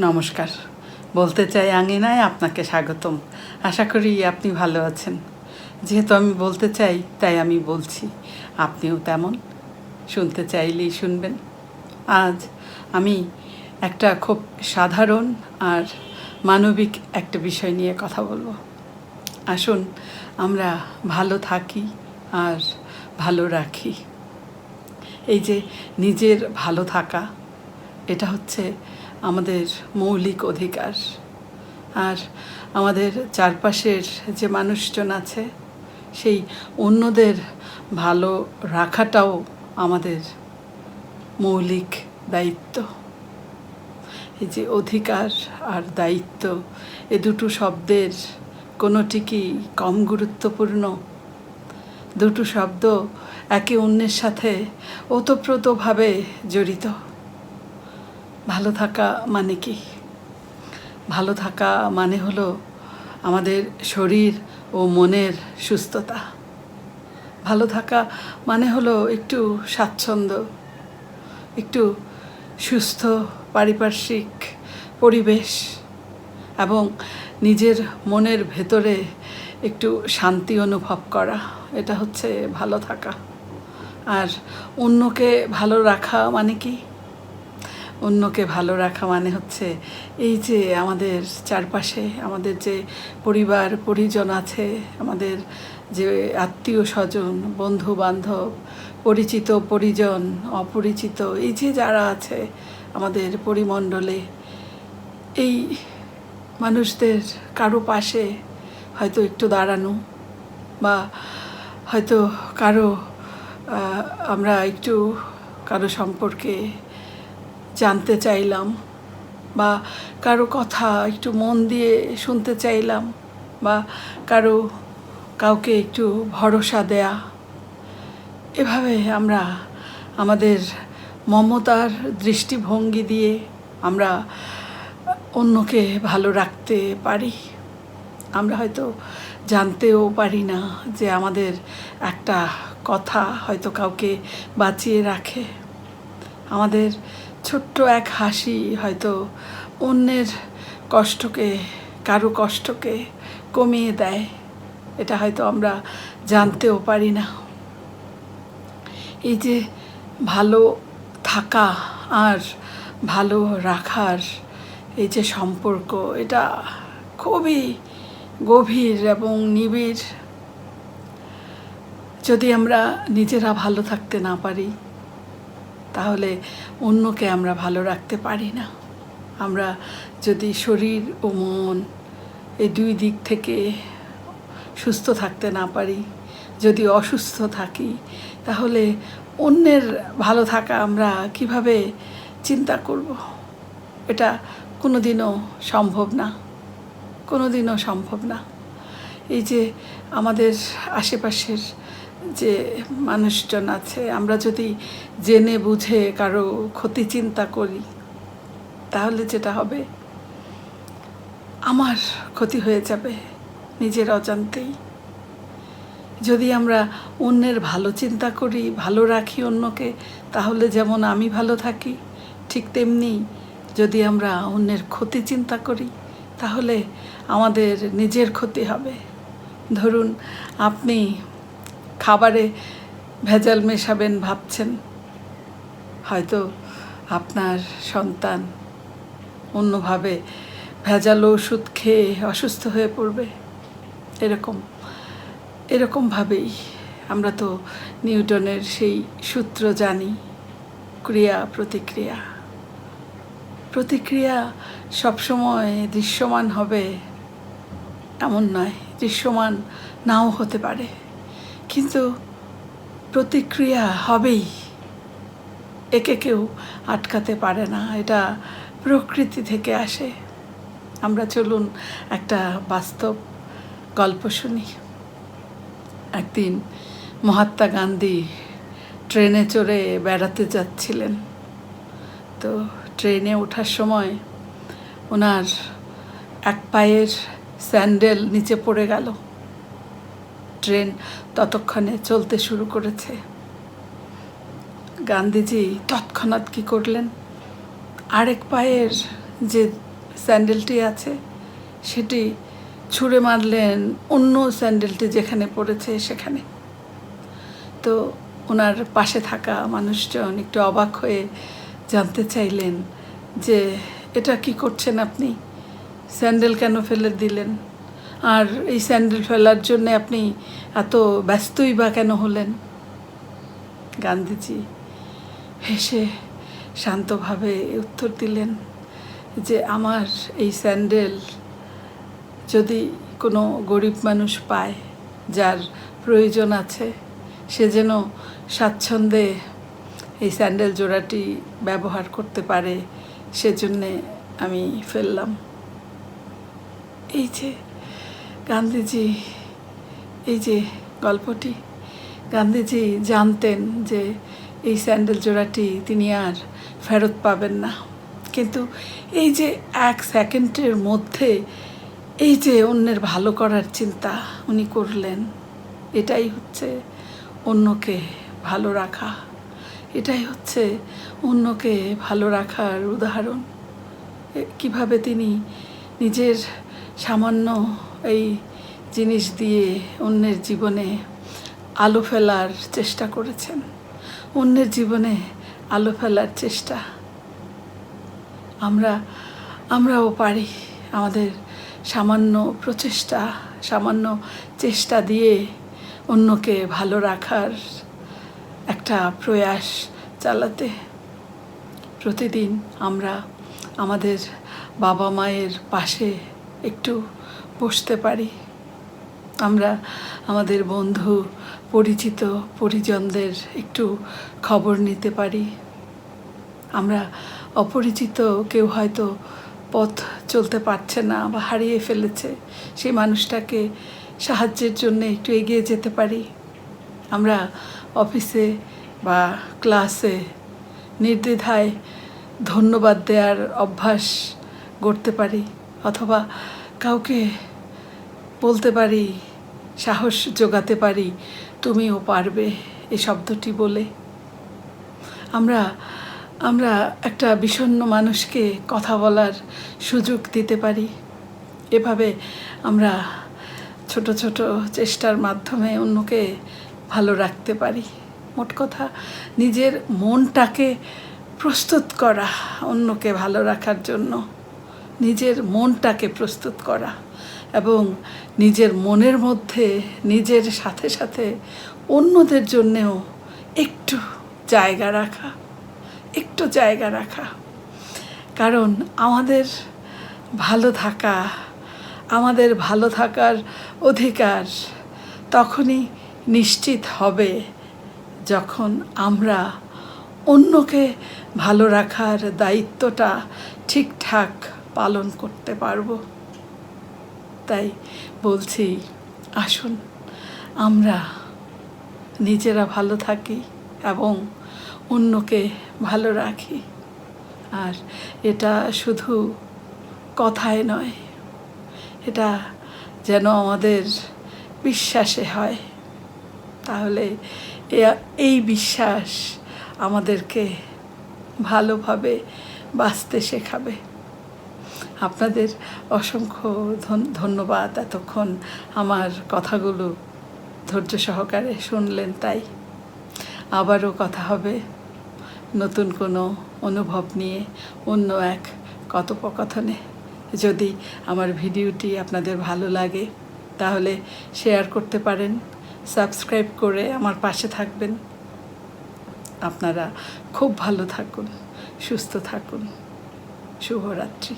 নমস্কার। বলতে চাই আঙিনায় আপনাকে স্বাগতম। আশা করি আপনি ভালো আছেন। যেহেতু আমি বলতে চাই, তাই আমি বলছি। আপনিও তেমন। শুনতে চাইলেই শুনবেন। আজ আমি একটা খুব সাধারণ আর মানবিক একটা বিষয় নিয়ে কথা বলব। আসুন, আমরা ভালো থাকি আর ভালো রাখি। এই যে নিজের ভালো থাকা, এটা হচ্ছে আমাদের মৌলিক অধিকার। আর আমাদের চারপাশের যে মানুষজন আছে, সেই অন্যদের ভালো রাখাটাও আমাদের মৌলিক দায়িত্ব। এই যে অধিকার আর দায়িত্ব, এ দুটো শব্দের কোনোটি কি কম গুরুত্বপূর্ণ? দুটো শব্দ একে অন্যের সাথে ওতপ্রোতভাবে জড়িত। ভালো থাকা মানে কি? ভালো থাকা মানে হলো আমাদের শরীর ও মনের সুস্থতা। ভালো থাকা মানে হলো একটু স্বাচ্ছন্দ্য, একটু সুস্থ পারিপার্শ্বিক পরিবেশ এবং নিজের মনের ভেতরে একটু শান্তি অনুভব করা, এটা হচ্ছে ভালো থাকা। আর অন্যকে ভালো রাখা মানে কি? অন্যকে ভালো রাখা মানে হচ্ছে এই যে আমাদের চারপাশে আমাদের যে পরিবার, পরিজন আছে, আমাদের যে আত্মীয় স্বজন বন্ধু বান্ধব পরিচিত পরিজন, অপরিচিত, এই যে যারা আছে আমাদের পরিমণ্ডলে, এই মানুষদের কারও পাশে হয়তো একটু দাঁড়ানো বা হয়তো কারও আমরা একটু কারও সম্পর্কে জানতে চাইলাম বা কারও কথা একটু মন দিয়ে শুনতে চাইলাম বা কারও কাউকে একটু ভরসা দেয়া। এভাবে আমরা আমাদের মমতার দৃষ্টিভঙ্গি দিয়ে আমরা অন্যকে ভালো রাখতে পারি। আমরা হয়তো জানতেও পারি না যে আমাদের একটা কথা হয়তো কাউকে বাঁচিয়ে রাখে। আমাদের ছোট্ট এক হাসি হয়তো অন্যের কষ্টকে, কারও কষ্টকে কমিয়ে দেয়। এটা হয়তো আমরা জানতেও পারি না। এই যে ভালো থাকা আর ভালো রাখার এই যে সম্পর্ক, এটা খুবই গভীর এবং নিবিড়। যদি আমরা নিজেরা ভালো থাকতে না পারি তাহলে অন্যকে আমরা ভালো রাখতে পারি না। আমরা যদি শরীর ও মন এই দুই দিক থেকে সুস্থ থাকতে না পারি, যদি অসুস্থ থাকি, তাহলে অন্যের ভালো থাকা আমরা কীভাবে চিন্তা করব? এটা কোনোদিনও সম্ভব না, কোনোদিনও সম্ভব না। এই যে আমাদের আশেপাশের যে মানুষজন আছে, আমরা যদি জেনে বুঝে কারও ক্ষতি চিন্তা করি, তাহলে যেটা হবে? আমার ক্ষতি হয়ে যাবে নিজের অজান্তেই। যদি আমরা অন্যের ভালো চিন্তা করি, ভালো রাখি অন্যকে, তাহলে যেমন আমি ভালো থাকি, ঠিক তেমনি যদি আমরা অন্যের ক্ষতি চিন্তা করি, তাহলে আমাদের নিজের ক্ষতি হবে। ধরুন, আপনি খাবারে ভেজাল মেশাবেন ভাবছেন। হয়তো আপনার সন্তান অন্যভাবে ভেজাল ওষুধ খেয়ে অসুস্থ হয়ে পড়বে। এরকম, এরকমভাবেই আমরা তো নিউটনের সেই সূত্র জানি, ক্রিয়া, প্রতিক্রিয়া। প্রতিক্রিয়া সবসময় দৃশ্যমান হবে, এমন নয়, দৃশ্যমান নাও হতে পারে। কিন্তু প্রতিক্রিয়া হবেই। একে কেউ আটকাতে পারে না, এটা প্রকৃতি থেকে আসে। আমরা চলুন একটা বাস্তব গল্প শুনি। একদিন মহাত্মা গান্ধী ট্রেনে চড়ে বেড়াতে যাচ্ছিলেন। তো ট্রেনে ওঠার সময় ওনার এক পায়ের স্যান্ডেল নিচে পড়ে গেল। ট্রেন ততক্ষণে চলতে শুরু করেছে। গান্ধীজি তৎক্ষণাৎ কী করলেন? আরেক পায়ের যে স্যান্ডেলটি আছে, সেটি ছুঁড়ে মারলেন অন্য স্যান্ডেলটি যেখানে পড়েছে সেখানে। তো ওনার পাশে থাকা মানুষজন একটু অবাক হয়ে জানতে চাইলেন যে, এটা কি করছেন আপনি? স্যান্ডেল কেন ফেলে দিলেন? আর এই স্যান্ডেল ফেলার জন্য আপনি এত ব্যস্তই বা কেন হলেন? গান্ধীজি হেসে শান্তভাবে উত্তর দিলেন যে, আমার এই স্যান্ডেল যদি কোনো গরিব মানুষ পায়, যার প্রয়োজন আছে, সে যেন স্বাচ্ছন্দ্যে এই স্যান্ডেল জোড়াটি ব্যবহার করতে পারে, সেজন্যে আমি ফেললাম। এই যে গান্ধীজি, এই যে গল্পটি, গান্ধীজি জানতেন যে এই স্যান্ডেল জোড়াটি তিনি আর ফেরত পাবেন না। কিন্তু এই যে এক সেকেন্ডের মধ্যে এই যে অন্যের ভালো করার চিন্তা উনি করলেন, এটাই হচ্ছে অন্যকে ভালো রাখা। এটাই হচ্ছে অন্যকে ভালো রাখার উদাহরণ। কীভাবে তিনি নিজের সামান্য এই জিনিস দিয়ে অন্যের জীবনে আলো ফেলার চেষ্টা করেছেন। অন্যের জীবনে আলো ফেলার চেষ্টা। আমরা, আমরাও পারি আমাদের সামান্য প্রচেষ্টা, সামান্য চেষ্টা দিয়ে অন্যকে ভালো রাখার একটা প্রয়াস চালাতে। প্রতিদিন আমরা আমাদের বাবা মায়ের পাশে একটু বসতে পারি। আমরা আমাদের বন্ধু, পরিচিত পরিজনদের একটু খবর নিতে পারি। আমরা অপরিচিত কেউ হয়তো পথ চলতে পারছে না বা হারিয়ে ফেলেছে। সেই মানুষটাকে সাহায্যের জন্য একটু এগিয়ে যেতে পারি। আমরা অফিসে বা ক্লাসে নির্দ্বিধায় ধন্যবাদ দেওয়ার অভ্যাস গড়তে পারি। অথবা কাউকে বলতে পারি, সাহস যোগাতে পারি, তুমিও পারবে এই শব্দটি বলে। আমরা আমরা একটা বিষণ্ণ মানুষকে কথা বলার সুযোগ দিতে পারি। এভাবে আমরা ছোট ছোট চেষ্টার মাধ্যমে অন্যকে ভালো রাখতে পারি। মোট কথা, নিজের মনটাকে প্রস্তুত করা অন্যকে ভালো রাখার জন্য। নিজের মনটাকে প্রস্তুত করা এবং নিজের মনের মধ্যে নিজের সাথে সাথে অন্যদের জন্যেও একটু জায়গা রাখা, একটু জায়গা রাখা। কারণ আমাদের ভালো থাকা, আমাদের ভালো থাকার অধিকার তখনই নিশ্চিত হবে যখন আমরা অন্যকে ভালো রাখার দায়িত্বটা ঠিকঠাক পালন করতে পারব। তাই বলছি, আসুন, আমরা নিজেরা ভালো থাকি এবং অন্যকে ভালো রাখি। আর এটা শুধু কথায় নয়, এটা যেন আমাদের বিশ্বাসে হয়। তাহলে এই বিশ্বাস আমাদেরকে ভালোভাবে বাঁচতে শেখাবে। আপনাদের অসংখ্য ধন- ধন্যবাদ এতক্ষণ আমার কথাগুলো ধৈর্য সহকারে শুনলেন তাই। আবারও কথা হবে নতুন কোনো অনুভব নিয়ে অন্য এক কথোপকথনে। যদি আমার ভিডিওটি আপনাদের ভালো লাগে, তাহলে শেয়ার করতে পারেন, সাবস্ক্রাইব করে আমার পাশে থাকবেন। আপনারা খুব ভালো থাকুন, সুস্থ থাকুন। শুভরাত্রি।